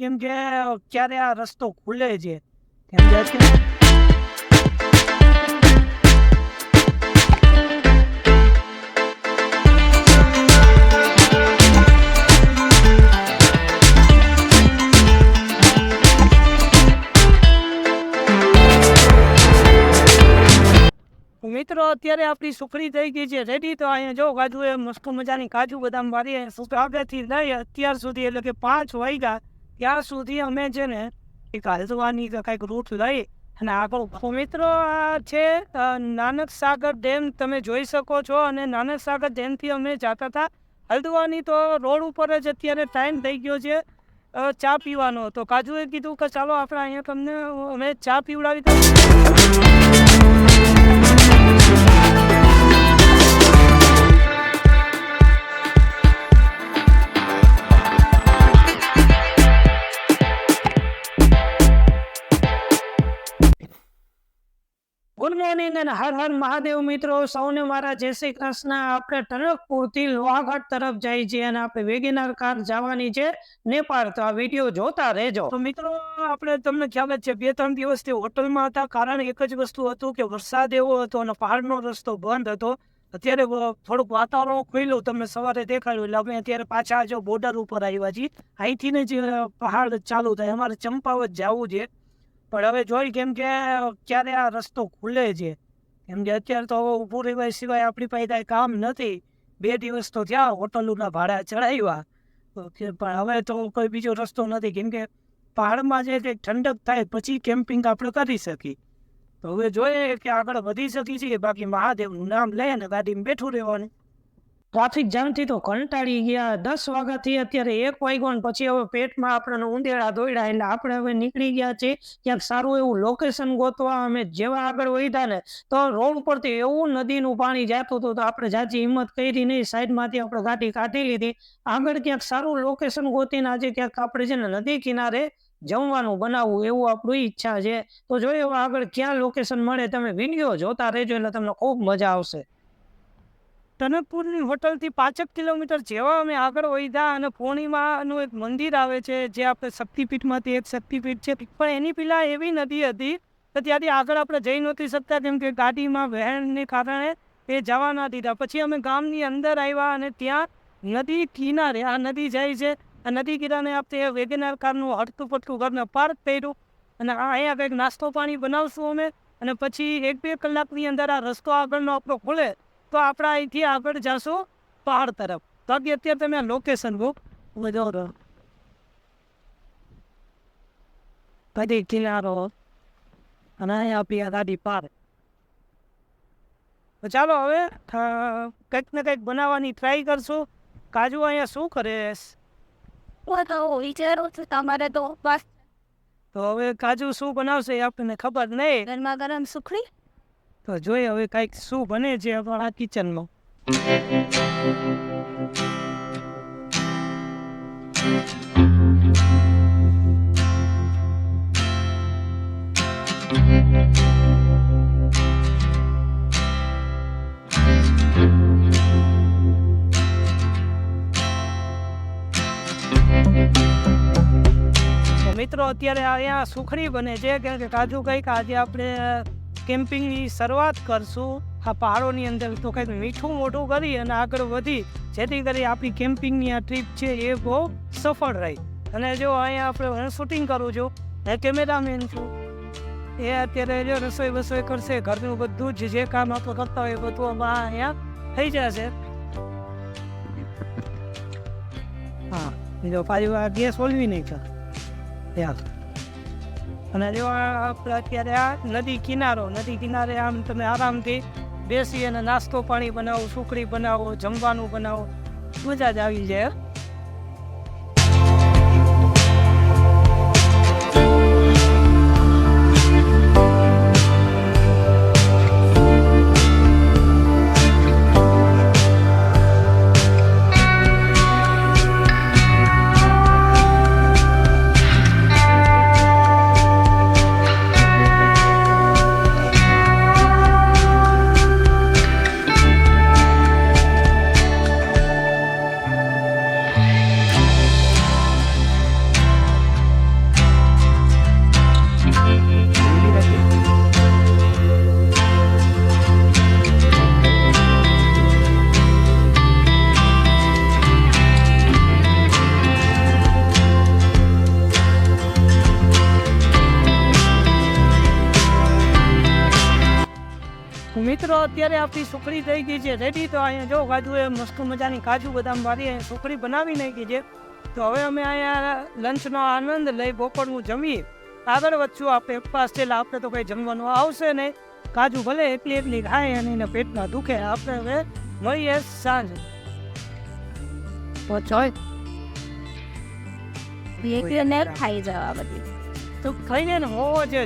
કેમ કે ક્યારે આ રસ્તો ખુલે છે કેમ કે અત્યારે મિત્રો અત્યારે આપણી સુખડી થઈ ગઈ છે રેડી તો અહીંયા જો કાજુ એ મસ્ત મજાની કાજુ બદામ વાળી આગળથી લઈ અત્યાર સુધી એટલે કે પાંચ વાગ્યા ત્યાં સુધી અમે છે ને એક હાલવાની કંઈક રૂટ લઈ અને આગળ મિત્રો આ છે નાનક સાગર ડેમ તમે જોઈ શકો છો અને નાનક સાગર ડેમથી અમે જતા હતા. હલ્દવાની તો રોડ ઉપર જ અત્યારે ટાઈમ થઈ ગયો છે ચા પીવાનો. તો કાજુએ કીધું કે ચાલો આપણે અહીંયા તમને અમે ચા પીવડાવી દઈએ. ગુડ મોર્નિંગ અને હર હર મહાદેવ મિત્રો, સૌને મારા જય શ્રી કૃષ્ણ. આપણે ટનકપુરથી લોહાઘાટ તરફ જાય છે અને આપણે વેગેનાર કાર જવાની છે નેપાળ. તો આ વીડિયો જોતા રહેજો. તો મિત્રો, આપણે તમને ખ્યાલ જ છે બે ત્રણ દિવસથી હોટલમાં હતા. કારણ એક જ વસ્તુ હતું કે વરસાદ એવો હતો અને પહાડનો રસ્તો બંધ હતો. અત્યારે થોડુંક વાતાવરણ ખુલ્યું. તમને સવારે દેખાડ્યું એટલે અમે અત્યારે પાછા જો બોર્ડર ઉપર આવ્યા છીએ. અહીંથી ને જે પહાડ ચાલુ થાય, અમારે ચંપાવત જવું છે. પણ હવે જોઈ કેમ કે ક્યારે આ રસ્તો ખુલે છે. કેમ કે અત્યારે તો હવે ઊભું રહેવાય સિવાય આપણી પાસે કાંઈ કામ નથી. બે દિવસ તો થયા હોટલોના ભાડા ચડાવ્યા. પણ હવે તો કોઈ બીજો રસ્તો નથી. કેમ કે પહાડમાં જે કંઈક ઠંડક થાય પછી કેમ્પિંગ આપણે કરી શકીએ. તો હવે જોઈએ કે આગળ વધી શકી છીએ. બાકી મહાદેવનું નામ લઈને ગાડીમાં બેઠું રહેવાનું. ટ્રાફિક જામથી તો કંટાળી ગયા. દસ વાગ્યાથી અત્યારે એક વાગ્યો ને પછી હવે પેટમાં આપણને ઉંદેડા દોડ્યા એટલે આપણે હવે નીકળી ગયા છે ક્યાંક સારું એવું લોકેશન ગોતવા અમે જેવા આગળ વધ્યા ને તો રોડ પરથી એવું નદીનું પાણી જતું હતું તો આપણે જાજી હિંમત કરી નહીં. સાઈડમાંથી આપણે ગાડી કાઢી લીધી. આગળ ક્યાંક સારું લોકેશન ગોતીને આજે ક્યાંક આપણે છે ને નદી કિનારે જમવાનું બનાવવું એવું આપણું ઈચ્છા છે. તો જોઈએ હવે આગળ ક્યાં લોકેશન મળે. તમે વીડિયો જોતા રહેજો એટલે તમને ખૂબ મજા આવશે. ટનકપુરની હોટલથી પાંચેક કિલોમીટર જેવા અમે આગળ વધ્યા અને પૂર્ણિમાનું એક મંદિર આવે છે, જે આપણે શક્તિપીઠમાંથી એક શક્તિપીઠ છે. પણ એની પેલા એવી નદી હતી તો ત્યાંથી આગળ આપણે જઈ નહોતી શકતા, કેમ કે ગાડીમાં વહેણને કારણે એ જવા ના દીધા. પછી અમે ગામની અંદર આવ્યા અને ત્યાં નદી કિનારે, આ નદી જાય છે, આ નદી કિનારે આપણે વેગેનાર કારનું હડતું પડતું ઘરને પાર્ક કર્યું અને અહીંયા કંઈક નાસ્તો પાણી બનાવશું અમે. અને પછી એક બે કલાકની અંદર આ રસ્તો આગળનો આપણો ખુલે. તો આપણે અહીંથી આગળ જશું પહાડ તરફ. તો અત્યારે તમે લોકેશન બુક બધો કદી કિનારો અને આપી ગાડી પાર. તો ચાલો હવે કંઈક ને કંઈક બનાવવાની ટ્રાય કરશું. કાજુ અહીંયા શું કરે? વિચારું છું તમારે તો. બસ. તો હવે કાજુ શું બનાવશે આપણને ખબર નહીં. ગરમા ગરમ સુખડી? તો જોઈએ હવે કંઈક શું બને છે આપણા કિચનમાં તો મિત્રો અત્યારે અહીંયા સુખડી બને છે કેમ કે કાજુ કંઈક આજે આપણે કેમ્પિંગની શરૂઆત કરશું આ પહાડોની અંદર તો કંઈક મીઠું મોટું કરી અને આગળ વધી જેથી કરી આપણી કેમ્પિંગની આ ટ્રીપ છે એ બહુ સફળ રહી અને જો અહીંયા આપણે હું શૂટિંગ કરું છું એ કેમેરામેન છું એ અત્યારે જો રસોઈ બસોઈ કરશે ઘરનું બધું જ જે કામ આપણે કરતા હોય એ બધું આમાં અહીંયા થઈ જશે હા જો પાછું આ ગેસ ઓલવી નહીં કર યાર અને જો અત્યારે આ નદી કિનારો, નદી કિનારે આમ તમે આરામથી બેસી અને નાસ્તો પાણી બનાવો, સુખડી બનાવો, જમવાનું બનાવો, મજા જ આવી જાય આપણી સુખડી થઈ ગઈ છે. રેડી તો અહીંયા જો કાજુ એ મસ્ત મજાની કાજુ બદામ વાળી અહીંયા સુખડી બનાવી નાખી છે. તો હવે અમે અહીંયા લંચનો આનંદ લઈ બપોરનું જમી આગળ વધશું આપણે ઉપવાસ છે એટલે આપણે તો કંઈ જમવાનું આવશે નહીં. કાજુ ભલે એટલી એટલી ખાય અને એના પેટમાં દુખે. આપણે હવે મળીએ સાંજે. ખાઈ જવા બધી. તો ખાઈને ને મોજ જ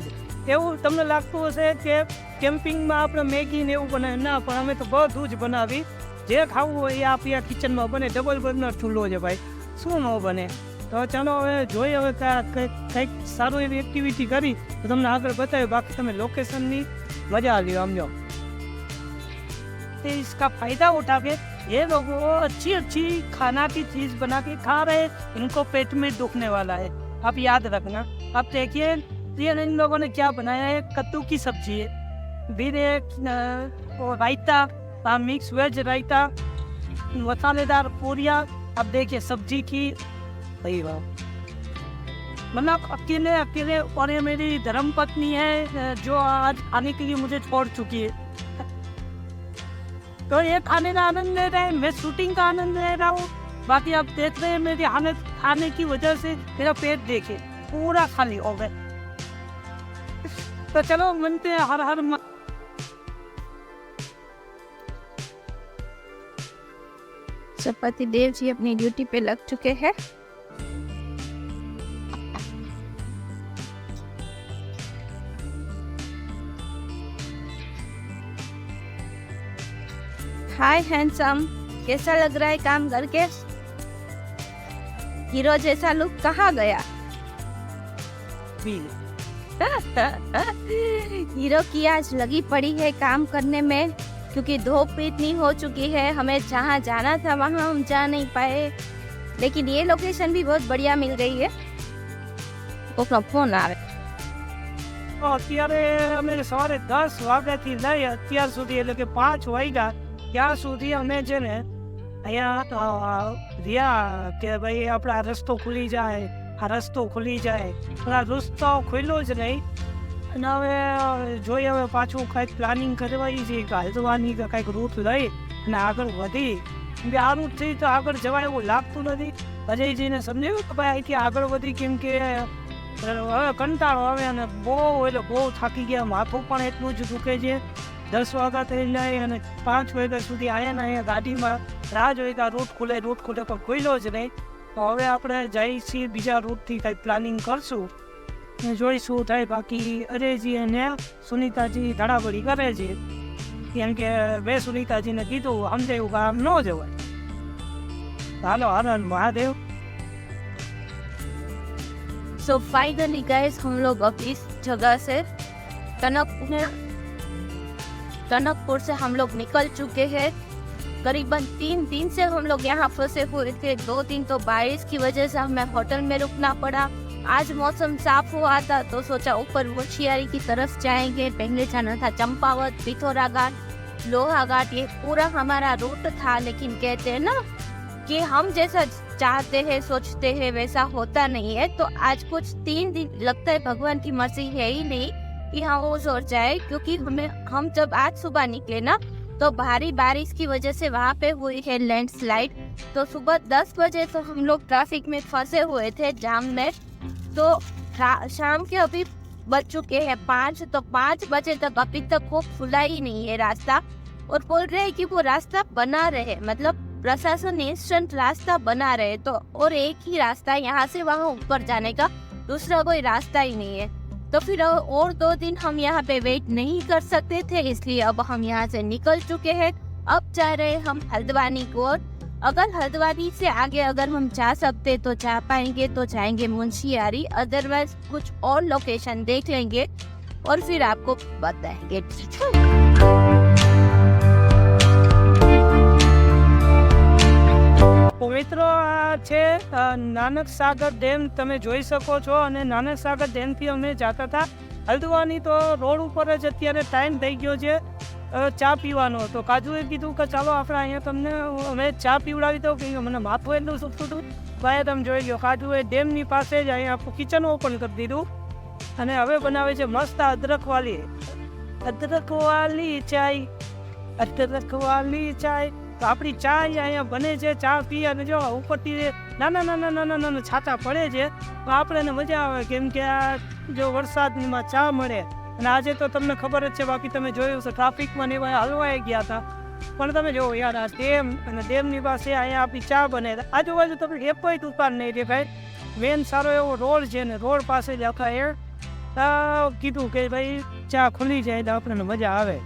એવું તમને લાગતું હશે કે કેમ્પિંગમાં આપણે મેગી ને એવું બનાવે ના પણ અમે તો બધું જ બનાવી જે ખાવું હોય એ આપણી આ કિચનમાં બને ડબલ બર્નર ચૂલો છે ભાઈ શું ન બને તો ચાલો હવે જોઈએ હવે કા- કંઈક કંઈક સારું એવી એક્ટિવિટી કરી તો તમને આગળ બતાવ્યું બાકી તમે લોકેશનની મજા લ્યો સમજો तो इसका फायदा उठा के ये लोग वो अच्छी अच्छी खाना की चीज बना के खा रहे हैं इनको पेट में दुखने वाला है आप याद रखना आप देखिए ये इन लोगों ने क्या बनाया है कद्दू की सब्जी है फिर एक अ, वो रायता मिक्स वेज रायता मसालेदार पूरिया। अब देखिए सब्ज़ी की सही बात। मतलब अकेले अकेले और ये मेरी धर्म पत्नी है जो आज आने के लिए मुझे छोड़ चुकी है। तो ये खाने का आनंद ले रहे हैं मैं शूटिंग का आनंद ले रहा हूँ। बाकी आप देख रहे हैं मेरी हालत खाने की वजह से मेरा पेट देखे पूरा खाली हो गया। तो चलो मिलते हैं हर हर चपाती देव जी अपनी ड्यूटी पे लग चुके हैं। हाय हैंडसम कैसा लग रहा है काम करके? हीरो जैसा लुक कहाँ गया? हीरो की आज लगी पड़ी है काम करने में। क्योंकि धूप इतनी हो चुकी है हमें जहाँ जाना था वहाँ हम जा नहीं पाए लेकिन ये लोकेशन भी बहुत बढ़िया मिल गई है કોકનો ફોન આવે તો અત્યારે અમે સવારે દસ વાગ્યાથી લઈ અત્યાર સુધી એટલે કે પાંચ વાગ્યા ત્યાં સુધી અમે છે ને અહીંયા અ, રહ્યા કે ભાઈ આપણે આ રસ્તો ખુલી જાય આ રસ્તો ખુલી જાય પણ આ રસ્તો ખુલ્યો જ નહીં અને હવે જોઈએ હવે પાછું કંઈક પ્લાનિંગ કરવાની છે કે હલવાની કે કંઈક રૂટ લઈ અને આગળ વધી. કે આ રૂટથી તો આગળ જવાય એવું લાગતું નથી. અજયજીને સમજાવ્યું કે ભાઈ અહીંથી આગળ વધી કેમ કે, હવે કંટાળો આવે અને બહુ એટલે બહુ થાકી ગયા. માથું પણ એટલું જ દુખે છે. દસ વાગ્યા થઈ જાય અને પાંચ વાગ્યા સુધી આવ્યા ને અહીંયા ગાડીમાં. રાહ જોઈ કે રૂટ ખુલે રૂટ ખુલે પણ ખુલ્યો જ નહીં. તો હવે આપણે જઈ છીએ બીજા રૂટથી કંઈક પ્લાનિંગ કરશું. અને જોઈ શું થાય બાકી અરેજી અને સુનીતાજી ધડાબડી કરે છે કેમ કે મેં સુનીતાજીને કીધું સમજાયું કે આમ ન જવાય હાલો હાલો મહાદેવ सो फाइनली गाइस हम लोग अब इस जगह से टनकपुर टनकपुर से हम लोग निकल चुके हैं करीबन तीन दिन से हम लोग यहाँ फंसे हुए थे दो दिन तो बारिश की वजह से हमें होटल में रुकना पड़ा आज मौसम साफ़ हुआ था तो सोचा ऊपर मुछियारी की तरफ़ जाएँगे। पहले जाना था चंपावत पिथौरा घाट लोहा घाट ये पूरा हमारा रूट था, लेकिन कहते हैं ना कि हम जैसा चाहते हैं, सोचते हैं, वैसा होता नहीं है। तो आज कुछ तीन दिन लगता है, भगवान की मर्ज़ी है ही नहीं कि हम वो सोच जाए, क्योंकि हमें, हम जब आज सुबह निकले ना तो भारी बारिश की वजह से वहाँ पे हुई है लैंडस्लाइड तो सुबह दस बजे तो हम लोग ट्रैफ़िक में फंसे हुए थे, जाम में। तो शाम के अभी बज चुके हैं पाँच तो पाँच बजे तक अभी तक वो खुला ही नहीं है रास्ता। और बोल रहे हैं कि वो रास्ता बना रहे मतलब प्रशासन इंस्टेंट रास्ता बना रहे तो और एक ही रास्ता यहाँ से वहाँ ऊपर जाने का दूसरा कोई रास्ता ही नहीं है। तो फिर और दो दिन हम यहाँ पे वेट नहीं कर सकते थे, इसलिए अब हम यहाँ से निकल चुके हैं। अब जा रहे हम हल्द्वानी को ओर। अगर हल्द्वानी से आगे अगर हम जा सकते तो जा पाएंगे तो जाएंगे मुंशियारी अदरवाइज कुछ और लोकेशन देख लेंगे और फिर आपको बताएंगे તો મિત્રો આ છે અ, નાનક સાગર ડેમ તમે જોઈ શકો છો અને નાનક સાગર ડેમથી અમે જતા હતા હલ્દવાની તો રોડ ઉપર જ અત્યારે ટાઈમ થઈ ગયો છે અ, ચા પીવાનો હતો. કાજુએ કીધું કે ચાલો આપણે અહીંયા તમને અમે ચા પીવડાવી દઉં કે મને માથું એટલું સુખતું હતું ભાઈ તમે જોઈ ગયો કાજુએ ડેમની પાસે જ અહીંયા આપણું કિચન ઓપન કરી દીધું. અને હવે બનાવે છે મસ્ત અદરકવાલી અદરકવાલી ચાય. અદરકવાલી ચાય. તો આપણી ચા અહીંયા બને છે, ચા પી અને જો ઉપરથી નાના નાના નાના નાના છાતા પડે છે, તો આપણે એને મજા આવે. કેમ કે આ જો વરસાદમાં ચા મળે અને આજે તો તમને ખબર જ છે, બાકી તમે જોયું છે ટ્રાફિકમાં ને એવા હલવાઈ ગયા હતા. પણ તમે જો યાર, આ ડેમ અને ડેમની પાસે અહીંયા આપણી ચા બને. આજુબાજુ તમને એક કોઈ દુકાન નહીં દેખાય મેન સારો એવો રોડ છે ને, રોડ પાસે જ આખા એ કીધું કે ભાઈ ચા ખુલી જાય તો આપણને મજા આવે.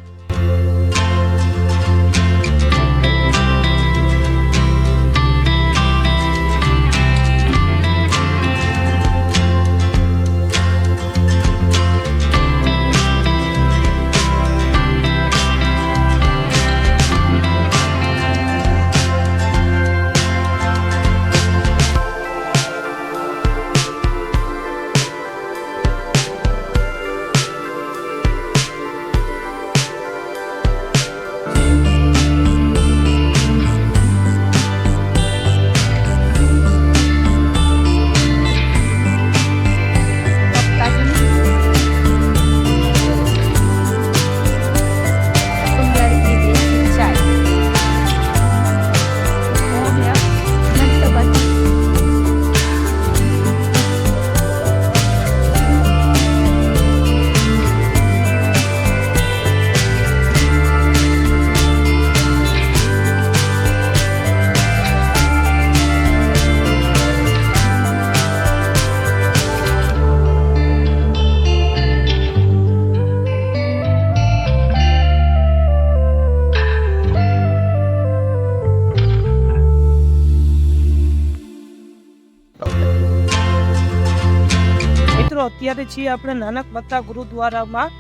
અત્યારે છીએ આપણે નાનક મત્તા ગુરુદ્વારામાં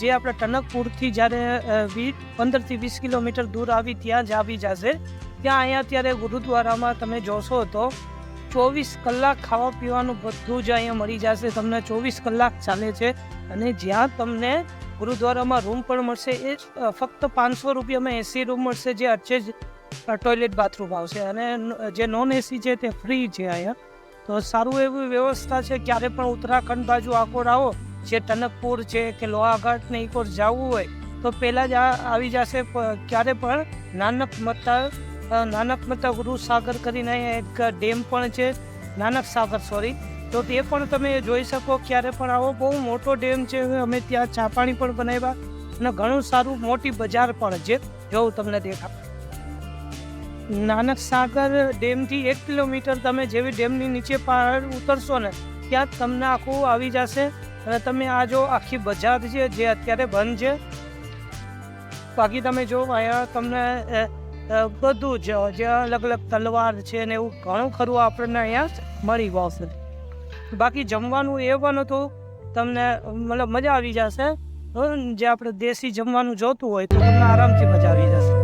જે આપણે ટનકપુરથી જ્યારે વીસ, પંદરથી વીસ કિલોમીટર દૂર આવી ત્યાં જ આવી જશે. ત્યાં અહીંયા અત્યારે ગુરુદ્વારામાં તમે જોશો તો ચોવીસ કલાક ખાવા પીવાનું બધું જ અહીંયા મળી જશે. તમને ચોવીસ કલાક ચાલે છે અને જ્યાં તમને ગુરુદ્વારામાં રૂમ પણ મળશે. એ ફક્ત પાંચસો રૂપિયામાં એસી રૂમ મળશે જે અચ્છે જ ટોયલેટ બાથરૂમ આવશે. અને જે નોન એસી છે તે ફ્રી છે અહીંયા સારું એવું વ્યવસ્થા છે ક્યારે પણ ઉત્તરાખંડ બાજુ આકોર આવો જે ટનકપુર છે કે લોહાઘાટ ને એકવાર જવું હોય તો પહેલાં જ આવી જશે ક્યારે પણ નાનક મત્તા અ, નાનક મત્તા ગુરુ કરીને એક ડેમ પણ છે નાનક સાગર સોરી તો તે પણ તમે જોઈ શકો ક્યારે પણ આવો બહુ મોટો ડેમ છે અમે ત્યાં ચા પાણી બનાવ્યા અને ઘણું સારું મોટી બજાર પણ છે જોઉં તમને દેખા નાનક સાગર ડેમથી એક કિલોમીટર તમે જેવી ડેમની નીચે પહાડ ઉતરશો ને, ત્યાં તમને આખું આવી જશે. અને તમે આ જો આખી બજાર છે, જે અત્યારે બંધ છે, બાકી તમે જો અહીંયા તમને બધું જ, જે અલગ અલગ તલવાર છે ને એવું ઘણું ખરું આપણને અહીંયા મળી આવશે. બાકી જમવાનું એ પણ હતું, તમને મતલબ મજા આવી જશે. જે આપણે દેશી જમવાનું જોતું હોય તો તમને આરામથી મજા આવી જશે.